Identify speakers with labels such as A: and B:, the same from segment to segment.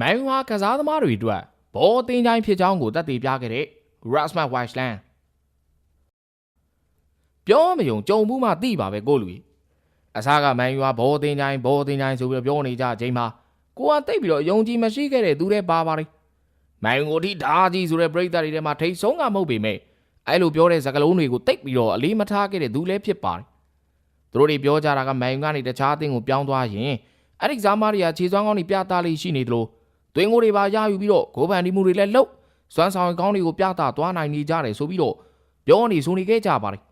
A: မန်ယူဟာကစားသမားတွေအတွက်ဘောအသင်းချိုင်းဖြစ်ကြောင်းကိုသက်သေပြခဲ့တဲ့ Rasmus Weisland ပြောမယုံကြုံမှုမှသိပါပဲကိုလူကြီးအစားကမန်ယူဟာဘောအသင်းချိုင်းဘောအသင်းချိုင်းဆိုပြီးတော့ပြောနေကြချိန်မှာကိုကတိတ်ပြီးတော့ယုံကြည်မရှိခဲ့တဲ့သူတွေပါပါတယ်မန်ယူကိုထိဓာကြီးဆိုတဲ့ပရိသတ်တွေထဲမှာထိတ်ဆုံးကမဟုတ်ပေမဲ့အဲ့လိုပြောတဲ့စကားလုံးတွေကိုတိတ်ပြီးတော့အလေးမထားခဲ့တဲ့သူလည်းဖြစ်ပါတယ်သူတို့တွေပြောကြတာကမန်ယူကနေတခြားအသင်းကိုပြောင်းသွားရင်အဲ့ဒီကစားမတွေကခြေစွမ်းကောင်းတွေပြသလေးရှိနေသလို သွင်းကိုတွေပါရယူပြီးတော့ဂိုးပန်ဒီမှုတွေလည်းလှုပ်စွမ်းဆောင်ကောင်းတွေကိုပြသသွားနိုင်နေကြတယ်ဆိုပြီးတော့ပြောနေဆိုနေခဲ့ကြပါတယ်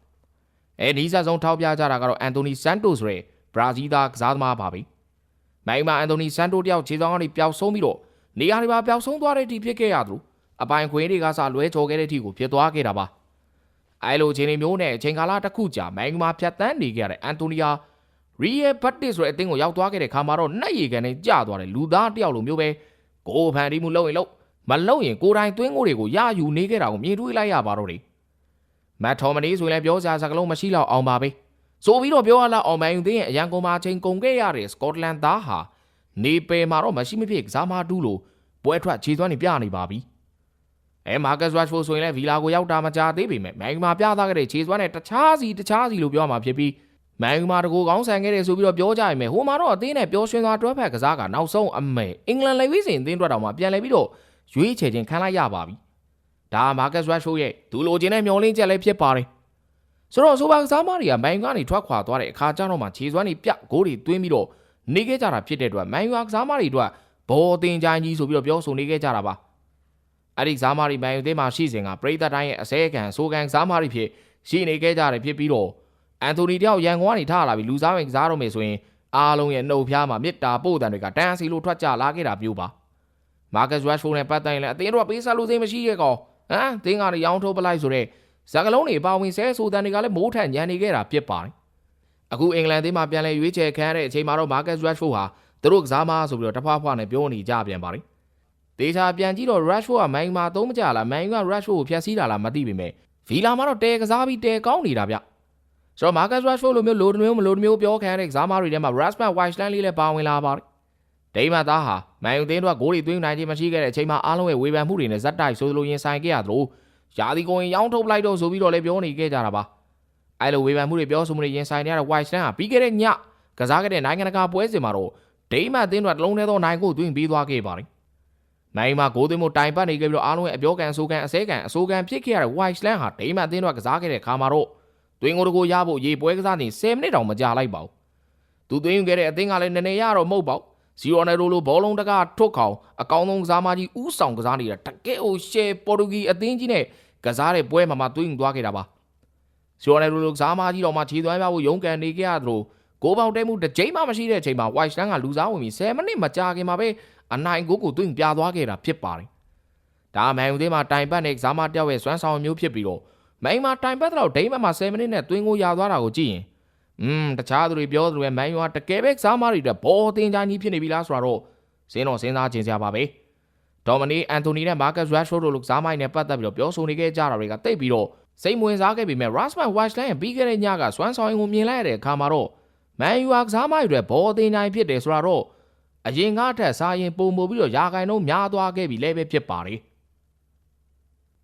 A: အဲနီးစပ်ဆုံးထောက်ပြကြတာကတော့အန်တိုနီဆန်တိုဆိုတဲ့ဘရာဇီးသားကစားသမားပါပဲ။မိုင်မာအန်တိုနီဆန်တိုတယောက်ခြေဆောင်ကနေပျောက်ဆုံးပြီးတော့နေရာတွေပါပျောက်ဆုံးသွားတဲ့အထိဖြစ်ခဲ့ရသလိုအပိုင်ခွေးတွေကစလွဲချော်ခဲ့တဲ့အထိကိုဖြစ်သွားခဲ့တာပါ။အဲလိုအချိန်လေးမျိုးနဲ့အချိန်ကာလတစ်ခုကြာမိုင်မာဖြတ်တန်းနေခဲ့တဲ့အန်တိုနီယာရီယယ်ဘတ်တစ်ဆိုတဲ့အသင်းကိုရောက်သွားခဲ့တဲ့ခါမှာတော့နှက်ရည်ကန်နဲ့ကြာသွားတယ်လူသားတယောက်လိုမျိုးပဲ ကိုယ်ဖန်တီးမှုလုပ်ရင်လုပ်မလုပ်ရင်ကိုယ်တိုင်သွင်းကိုတွေကိုရယူနေခဲ့တာကိုမြင်တွေ့လိုက်ရပါတော့တယ်မတ်ထော်မနီဆိုရင်လည်းပြောစရာစကားလုံးမရှိတော့အောင်ပါပဲဆိုပြီးတော့ပြောရလားအောင်မန်ယူသိရင်အရန်ကုန်မှာအချိန်ကုန်ခဲ့ရတဲ့စကော့တလန်သားဟာနေပယ်မှာတော့မရှိမဖြစ်ကစားမတူးလို့ပွဲထွက်ခြေသွမ်းနေပြနေပါပြီအဲမာကတ်ရက်ဖို့ဆိုရင်လည်းဗီလာကိုရောက်တာမကြသေးပေမဲ့မန်ယူမှာပြသခဲ့တဲ့ခြေသွမ်းနဲ့တခြားစီတခြားစီလို့ပြောမှာဖြစ်ပြီး မန်ယူမှာတကူကောင်းဆန်ခဲ့တယ်ဆိုပြီးတော့ပြောကြရင်ပဲဟိုမှာတော့အသင်းနဲ့ပျော်ရွှင်စွာတွဲဖက်ကစားကနောက်ဆုံးအမဲအင်္ဂလန်လေဝိစင်အသင်းအတွက်တောင်မှပြန်လဲပြီးတော့ရွေးချယ်ခြင်းခံလိုက်ရပါပြီဒါမာကတ်ရက်ရှိုးရဲ့ဒူလိုချင်တဲ့မျောလင်းချက်လည်းဖြစ်ပါတယ်။ဆိုတော့ဆိုပါကစားမတွေကမိုင်ကနေထွက်ခွာသွားတဲ့အခါကျတော့မှခြေစွမ်းတွေပြဂိုးတွေသွင်းပြီးတော့နေခဲ့ကြတာဖြစ်တဲ့အတွက်မိုင်ရွာကစားမတွေအတွက်ဘောတင်ချိုင်းကြီးဆိုပြီးတော့ပြောဆိုနေခဲ့ကြတာပါ။အဲ့ဒီကစားမတွေမိုင်ယူသေးမှာရှိစဉ်ကပရိသတ်တိုင်းရဲ့အစဲခံဆိုကန်ကစားမတွေဖြစ်ရှိနေခဲ့ကြတယ်ဖြစ်ပြီးတော့ အန်တိုနီတယောက်ရန်ကုန်ကနေထားလာပြီးလူစားဝင်ကစားတော့မယ်ဆိုရင်အားလုံးရဲ့နှုတ်ဖျားမှာမေတ္တာပို့တန်တွေကတန်းစီလို့ထွက်ကြလာခဲ့တာမျိုးပါ။မာကတ်ရက်ဖိုးနဲ့ပတ်သက်ရင်လည်းအတင်းတော့ပေးစားလို့စိတ်မရှိရဲ့ကောင်ဟမ်တင်းကလည်းရောင်းထုတ်ပလိုက်ဆိုတဲ့ဇာကလုံးတွေပါဝင်ဆဲဆိုတန်တွေကလည်းမိုးထန်ညံနေခဲ့တာဖြစ်ပါတယ်အခုအင်္ဂလန်သေးမှာပြန်လဲရွေးချယ်ခံရတဲ့အချိန်မှာတော့မာကတ်ရက်ဖိုးဟာသူတို့ကစားမဆိုပြီးတော့တဖွားဖွားနဲ့ပြောနေကြပြန်ပါတယ်ဒေတာပြန်ကြည့်တော့ Rashford ကမိုင်မာသုံးမကြလားမိုင်က Rashford ကိုဖျက်ဆီးတာလားမသိပေမဲ့ဗီလာမှာတော့တဲကစားပြီးတဲကောင်းနေတာဗျ ဆိုတော့ Marcus Rashford လိုမျိုးလိုတမျိုးမလိုတမျိုးပြောခံရတဲ့ကစားမတွေထဲမှာ Rasmus Hojlund လေးလည်းပါဝင်လာပါတယ်ဒိမတ်သားဟာမန်ယူသင်းတို့ကဂိုးတွေသွင်းနိုင်ခြင်းမရှိခဲ့တဲ့အချိန်မှာအားလုံးရဲ့ဝေဖန်မှုတွေနဲ့ဇက်တိုက်ဆိုသလိုရင်ဆိုင်ခဲ့ရသလိုယာဒီကိုရင်ရောင်းထုတ်ပလိုက်တော့ဆိုပြီးတော့လည်းပြောနေခဲ့ကြတာပါအဲလိုဝေဖန်မှုတွေပြောဆိုမှုတွေရင်ဆိုင်နေရတဲ့ Hojlund ဟာပြီးခဲ့တဲ့ညကစားခဲ့တဲ့နိုင်ငံတကာပွဲစဉ်မှာတော့ဒိမတ်သင်းတို့ကတလုံးထဲသောနိုင်ကိုသွင်းပြီးသွားခဲ့ပါတယ်နိုင်မှာဂိုးသွင်းမှုတိုင်ပတ်နေခဲ့ပြီးတော့အားလုံးရဲ့အပြောကန်အဆိုကန်အစဲကန်အဆိုကန်ဖြစ်ခဲ့ရတဲ့ Whiteland ဟာဒိမတ်အသင်းတို့ကစားခဲ့တဲ့ခါမှာတော့ သွင်းကိုတကိုရဖို့ရေပွဲကစားနေ10မိနစ်တောင်မကြာလိုက်ပါဘူး။သူသွင်းယူခဲ့တဲ့အသင်းကလည်းနည်းနည်းရတော့မဟုတ်ပါဘူး။ဇီရိုနယ်ဒိုလိုဘောလုံးတကားထွတ်ခေါင်အကောင်းဆုံးကစားမကြီးဥဆောင်ကစားနေတာတကယ်ကိုရှယ်ပေါ်တူဂီအသင်းကြီးနဲ့ကစားတဲ့ပွဲမှာမှသွင်းယူသွားခဲ့တာပါ။ဇီရိုနယ်ဒိုလိုကစားမကြီးတော့မှခြေသွမ်းပြဖို့ရုန်းကန်နေခဲ့ရသလိုကိုပေါင်တဲမှုတစ်ချိန်မှမရှိတဲ့အချိန်မှာ White Stan ကလူစားဝင်ပြီး10မိနစ်မကြာခင်မှာပဲအနိုင်ကိုကိုသွင်းပြသွားခဲ့တာဖြစ်ပါတယ်။ဒါမန်ယူသေးမှာတိုင်ပတ်နဲ့ကစားမတယောက်ရဲ့စွမ်းဆောင်မျိုးဖြစ်ပြီးတော့ မိုင်းမှာတိုင်ပတ်တော့ဒိမတ်မှာ10မိနစ်နဲ့သွင်းကိုရသွားတာကိုကြည့်ရင်อืมတခြားသူတွေပြောသလိုပဲမန်ယူကတကယ်ပဲကစားမတွေအတွက်ဘောတင်ချာကြီးဖြစ်နေပြီလားဆိုတော့စင်းတော့စဉ်းစားခြင်းစရာပါပဲဒေါ်မနီအန်တိုနီနဲ့မာကတ်ရက်ရှိုးတို့လိုကစားမိုင်းနဲ့ပတ်သက်ပြီးတော့ပြောဆိုနေခဲ့ကြတာတွေကတိတ်ပြီးတော့စိတ်ဝင်စားခဲ့ပေမဲ့ Rasmus Hojlund ရဲ့ပြီးခဲ့တဲ့ညကစွမ်းဆောင်ရင်ကိုမြင်လိုက်ရတဲ့အခါမှာတော့မန်ယူကစားမိုင်းတွေဘောတင်ချာဖြစ်တယ်ဆိုတော့အရင်ကထက်စားရင်ပုံမို့ပြီးတော့ရာဂိုင်တော့များသွားခဲ့ပြီလည်းပဲဖြစ်ပါတယ်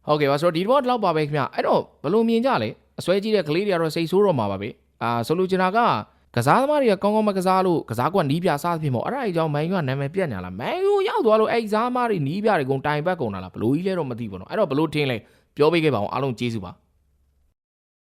A: ဟုတ်ကဲ့ပါဆိုတော့ဒီတော့တော့ပါပဲခင်ဗျအဲ့တော့ဘယ်လိုမြင်ကြလဲအစွဲကြီးတဲ့ကလေးတွေကတော့စိတ်ဆိုးတော့မှာပါပဲအာဆိုလိုချင်တာကကစားသမားတွေကကောင်းကောင်းမကစားလို့ကစားကွက်နီးပြစားသဖြင့်ပေါ့အဲ့ဒါအကြောင်းမန်ယူကနာမည်ပြတ်ညာလားမန်ယူရောက်သွားလို့အဲ့ကစားသမားတွေနီးပြတွေကုန်တိုင်ပတ်ကုန်တာလားဘလို့ကြီးလဲတော့မသိဘူးနော်အဲ့တော့ဘလို့ထင်းလဲပြောပေးခဲ့ပါအောင်အားလုံးကျေးဇူးပါ